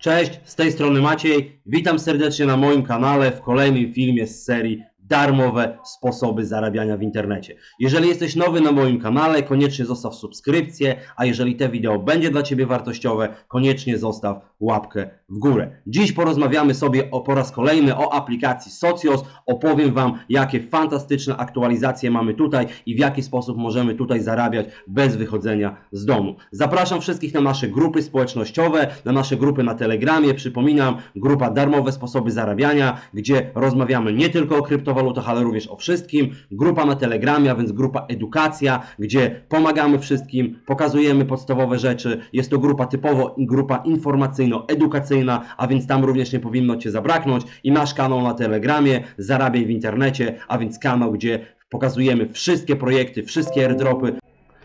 Cześć, z tej strony Maciej. Witam serdecznie na moim kanale w kolejnym filmie z serii Darmowe sposoby zarabiania w internecie. Jeżeli jesteś nowy na moim kanale, koniecznie zostaw subskrypcję, a jeżeli te wideo będzie dla Ciebie wartościowe, koniecznie zostaw łapkę w górę. Dziś porozmawiamy sobie o, po raz kolejny o aplikacji Socios. Opowiem Wam, jakie fantastyczne aktualizacje mamy tutaj i w jaki sposób możemy tutaj zarabiać bez wychodzenia z domu. Zapraszam wszystkich na nasze grupy społecznościowe, na nasze grupy na Telegramie. Przypominam, grupa Darmowe Sposoby Zarabiania, gdzie rozmawiamy nie tylko o kryptowalutach, ale również o wszystkim. Grupa na Telegramie, a więc grupa Edukacja, gdzie pomagamy wszystkim, pokazujemy podstawowe rzeczy. Jest to grupa typowo grupa informacyjno-edukacyjna, a więc tam również nie powinno Cię zabraknąć. I nasz kanał na Telegramie, Zarabiaj w internecie, a więc kanał, gdzie pokazujemy wszystkie projekty, wszystkie airdropy,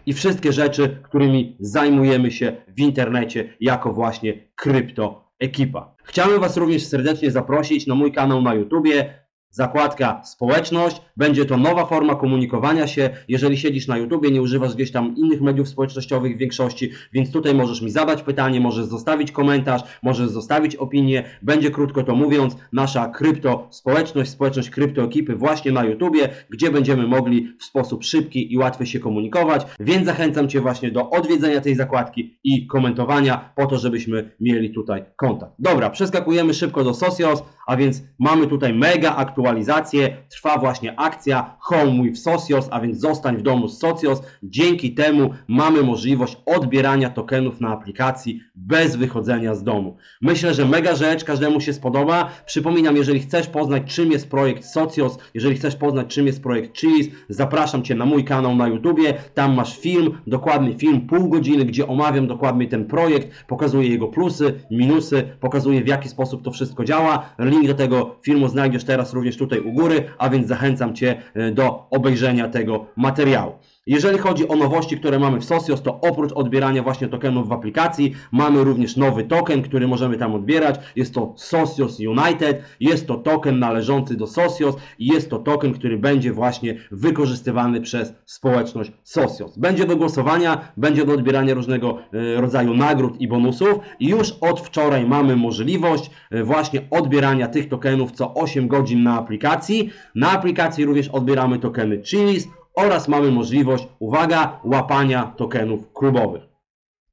i wszystkie rzeczy, którymi zajmujemy się w internecie jako właśnie krypto ekipa. Chciałem Was również serdecznie zaprosić na mój kanał na YouTubie. Zakładka społeczność, będzie to nowa forma komunikowania się. Jeżeli siedzisz na YouTubie, nie używasz gdzieś tam innych mediów społecznościowych w większości, więc tutaj możesz mi zadać pytanie, możesz zostawić komentarz, możesz zostawić opinię. Będzie krótko to mówiąc, nasza krypto społeczność, społeczność krypto ekipy właśnie na YouTubie, gdzie będziemy mogli w sposób szybki i łatwy się komunikować. Więc zachęcam Cię właśnie do odwiedzenia tej zakładki i komentowania po to, żebyśmy mieli tutaj kontakt. Dobra, przeskakujemy szybko do Socios, a więc mamy tutaj mega aktualizację. Trwa właśnie akcja Home with Socios, a więc zostań w domu z Socios. Dzięki temu mamy możliwość odbierania tokenów na aplikacji bez wychodzenia z domu. Myślę, że mega rzecz, każdemu się spodoba. Przypominam, jeżeli chcesz poznać czym jest projekt Socios, jeżeli chcesz poznać czym jest projekt Cheese, zapraszam Cię na mój kanał na YouTubie. Tam masz film, dokładny film, pół godziny, gdzie omawiam dokładnie ten projekt, pokazuję jego plusy, minusy, pokazuję w jaki sposób to wszystko działa. Link do tego filmu znajdziesz teraz również tutaj u góry, a więc zachęcam Cię e, do obejrzenia tego materiału. Jeżeli chodzi o nowości, które mamy w Socios, to oprócz odbierania właśnie tokenów w aplikacji, mamy również nowy token, który możemy tam odbierać. Jest to Socios United, jest to token należący do Socios i jest to token, który będzie właśnie wykorzystywany przez społeczność Socios. Będzie do głosowania, będzie do odbierania różnego e, rodzaju nagród i bonusów i już od wczoraj mamy możliwość e, właśnie odbierania tych tokenów co 8 godzin na aplikacji. Na aplikacji również odbieramy tokeny Chili's, oraz mamy możliwość, uwaga, łapania tokenów klubowych.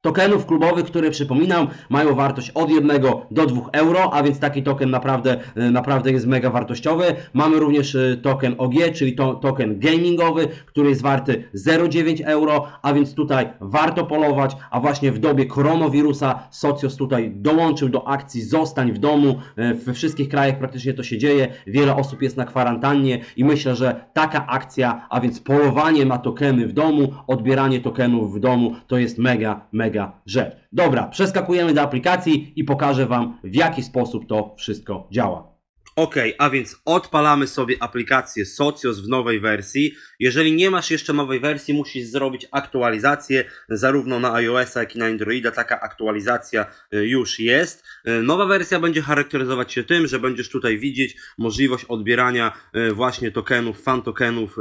Tokenów klubowych, które przypominam, mają wartość od 1 do 2 euro, a więc taki token naprawdę, e, naprawdę jest mega wartościowy. Mamy również e, token OG, czyli to, token gamingowy, który jest warty 0,9 euro, a więc tutaj warto polować, a właśnie w dobie koronawirusa Socios tutaj dołączył do akcji Zostań w domu. E, We wszystkich krajach praktycznie to się dzieje, wiele osób jest na kwarantannie i myślę, że taka akcja, a więc polowanie na tokeny w domu, odbieranie tokenów w domu, to jest mega, mega rzecz. Dobra, przeskakujemy do aplikacji i pokażę Wam w jaki sposób to wszystko działa. Ok, a więc odpalamy sobie aplikację Socios w nowej wersji. Jeżeli nie masz jeszcze nowej wersji, musisz zrobić aktualizację zarówno na iOS-a, jak i na Androida. Taka aktualizacja y, już jest. Y, Nowa wersja będzie charakteryzować się tym, że będziesz tutaj widzieć możliwość odbierania y, właśnie tokenów, fan tokenów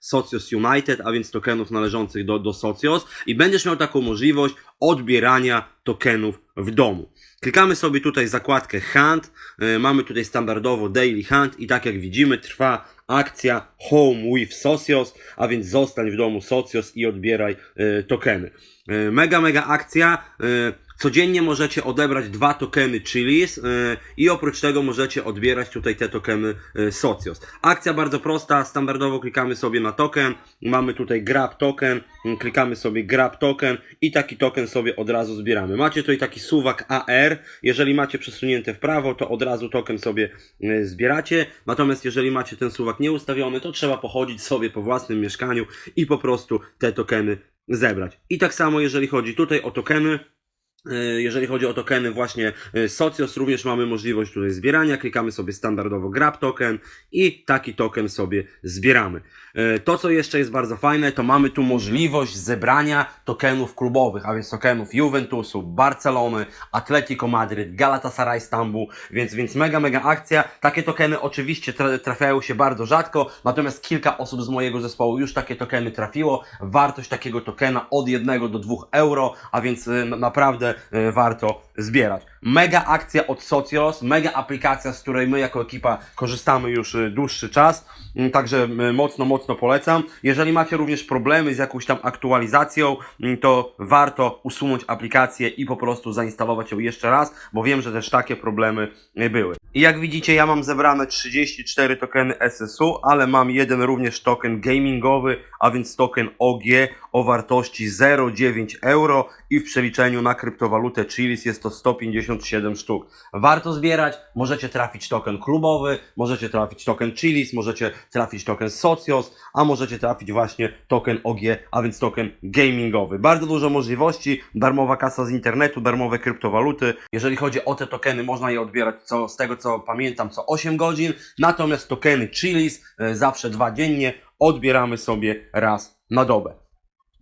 Socios United, a więc tokenów należących do, do Socios i będziesz miał taką możliwość odbierania tokenów w domu. Klikamy sobie tutaj zakładkę Hunt, y, mamy tutaj standardowo Daily Hunt i tak jak widzimy trwa akcja Home with Socios, a więc zostań w domu Socios i odbieraj y, tokeny. Y, Mega, mega akcja. Codziennie możecie odebrać dwa tokeny Chili's y, i oprócz tego możecie odbierać tutaj te tokeny y, Socios. Akcja bardzo prosta, standardowo klikamy sobie na token, mamy tutaj grab token, y, klikamy sobie grab token i taki token sobie od razu zbieramy. Macie tutaj taki suwak AR, jeżeli macie przesunięte w prawo, to od razu token sobie y, zbieracie, natomiast jeżeli macie ten suwak nieustawiony, to trzeba pochodzić sobie po własnym mieszkaniu i po prostu te tokeny zebrać. I tak samo jeżeli chodzi tutaj o tokeny, E, jeżeli chodzi o tokeny właśnie e, Socios, również mamy możliwość tutaj zbierania. Klikamy sobie standardowo Grab Token i taki token sobie zbieramy. E, To, co jeszcze jest bardzo fajne, to mamy tu możliwość zebrania tokenów klubowych, a więc tokenów Juventusu, Barcelony, Atletico Madryt, Galatasaray Stambuł, więc, więc mega, mega akcja. Takie tokeny oczywiście tra- trafiają się bardzo rzadko, natomiast kilka osób z mojego zespołu już takie tokeny trafiło. Wartość takiego tokena od 1 do 2 euro, a więc na- naprawdę warto zbierać. Mega akcja od Socios, mega aplikacja, z której my jako ekipa korzystamy już e, dłuższy czas, Mm, także e, mocno, mocno polecam. Jeżeli macie również problemy z jakąś tam aktualizacją, mm, to warto usunąć aplikację i po prostu zainstalować ją jeszcze raz, bo wiem, że też takie problemy e, były. I jak widzicie, ja mam zebrane 34 tokeny SSU, ale mam jeden również token gamingowy, a więc token OG o wartości 0,9 euro i w przeliczeniu na kryptowalutę Chilis jest to 157 sztuk. Warto zbierać, możecie trafić token klubowy, możecie trafić token Chilis, możecie trafić token Socios, a możecie trafić właśnie token OG, a więc token gamingowy. Bardzo dużo możliwości, darmowa kasa z internetu, darmowe kryptowaluty. Jeżeli chodzi o te tokeny, można je odbierać co, z tego co pamiętam co 8 godzin, natomiast tokeny Chilis e, zawsze dwa dziennie odbieramy sobie raz na dobę.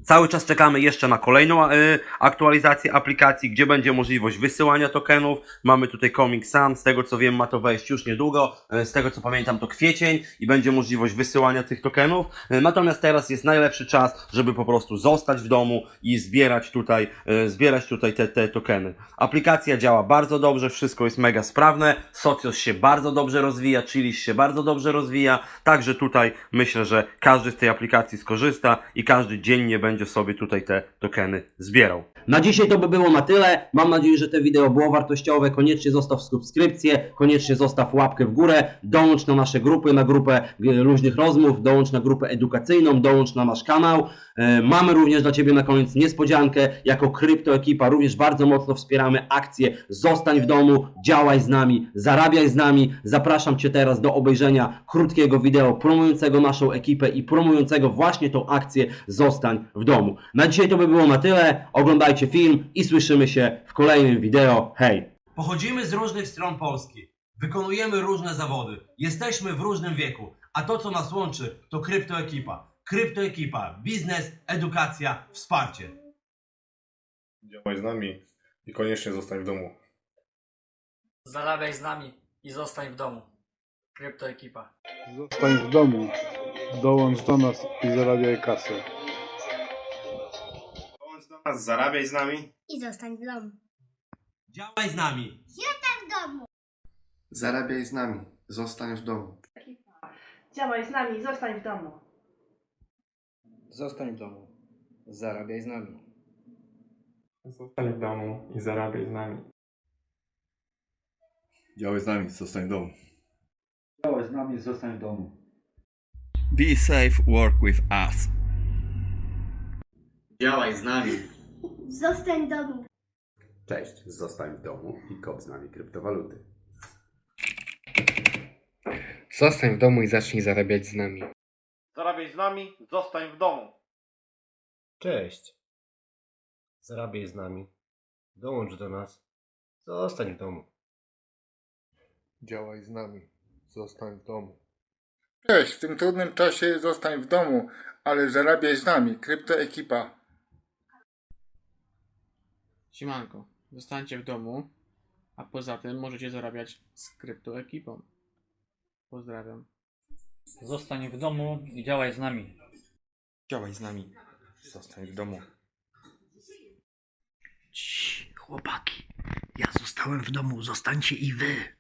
Cały czas czekamy jeszcze na kolejną e, aktualizację aplikacji, gdzie będzie możliwość wysyłania tokenów. Mamy tutaj Comic Sun, z tego co wiem ma to wejść już niedługo, e, z tego co pamiętam to kwiecień i będzie możliwość wysyłania tych tokenów. E, Natomiast teraz jest najlepszy czas, żeby po prostu zostać w domu i zbierać tutaj, zbierać tutaj te, te tokeny. Aplikacja działa bardzo dobrze, wszystko jest mega sprawne, Socios się bardzo dobrze rozwija, Chilis się bardzo dobrze rozwija, także tutaj myślę, że każdy z tej aplikacji skorzysta i każdy dziennie będzie sobie tutaj te tokeny zbierał. Na dzisiaj to by było na tyle. Mam nadzieję, że to wideo było wartościowe. Koniecznie zostaw subskrypcję, koniecznie zostaw łapkę w górę, dołącz na nasze grupy, na grupę luźnych rozmów, dołącz na grupę edukacyjną, dołącz na nasz kanał. E, Mamy również dla Ciebie na koniec niespodziankę. Jako kryptoekipa również bardzo mocno wspieramy akcję Zostań w domu, działaj z nami, zarabiaj z nami. Zapraszam Cię teraz do obejrzenia krótkiego wideo promującego naszą ekipę i promującego właśnie tą akcję Zostań w domu. Na dzisiaj to by było na tyle. Oglądajcie film i słyszymy się w kolejnym wideo. Hej! Pochodzimy z różnych stron Polski. Wykonujemy różne zawody. Jesteśmy w różnym wieku. A to, co nas łączy, to kryptoekipa. Kryptoekipa, biznes, edukacja, wsparcie. Działaj z nami i koniecznie zostań w domu. Zarabiaj z nami i zostań w domu. Kryptoekipa. Zostań w domu, dołącz do nas i zarabiaj kasę. Nas, zarabiaj z nami. i zostań w domu. Działaj z nami. W domu. Zarabiaj z nami, zostań w domu. Działaj z nami, zostań w domu. Zostań w domu. Zarabiaj z nami. Zostań w domu i zarabiaj z nami. Działaj z nami, zostań w domu. Działaj z nami, zostań w domu. Be safe, work with us. Działaj z nami. Zostań w domu. Cześć, zostań w domu i kop z nami kryptowaluty. Zostań w domu i zacznij zarabiać z nami. Zarabiaj z nami, zostań w domu. Cześć. Zarabiaj z nami. Dołącz do nas. Zostań w domu. Działaj z nami, zostań w domu. Cześć, w tym trudnym czasie zostań w domu, ale zarabiaj z nami, kryptoekipa. Siemanko, zostańcie w domu, a poza tym możecie zarabiać z kryptoekipą. Pozdrawiam. Zostań w domu i działaj z nami. Działaj z nami. Zostań w domu. Chłopaki, ja zostałem w domu, zostańcie i wy.